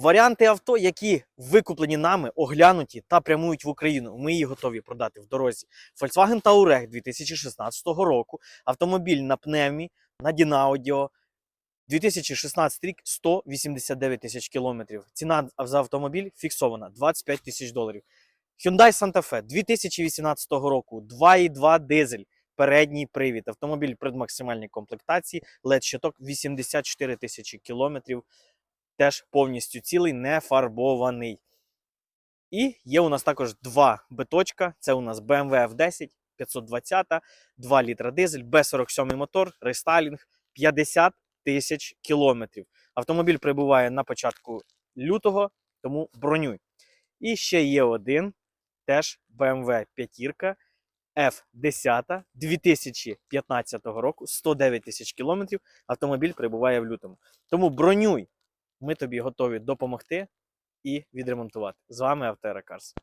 Варіанти авто, які викуплені нами, оглянуті та прямують в Україну. Ми її готові продати в дорозі. Volkswagen Touareg 2016 року. Автомобіль на пневмі, на Дінаудіо. 2016 рік 189 тисяч кілометрів. Ціна за автомобіль фіксована 25 тисяч доларів. Hyundai Santa Fe 2018 року 2,2 дизель. Передній привід. Автомобіль предмаксимальній комплектації, led щиток 84 тисячі кілометрів. Теж повністю цілий, не фарбований. І є у нас також два биточка. Це у нас BMW F10 520, 2 літра дизель, B47 мотор, рестайлінг 50 тисяч кілометрів. Автомобіль прибуває на початку лютого, тому бронюй. І ще є один, теж BMW 5 F10 2015 року, 109 тисяч кілометрів. Автомобіль прибуває в лютому. Тому бронюй. Ми тобі готові допомогти і відремонтувати. З вами Автера Карс.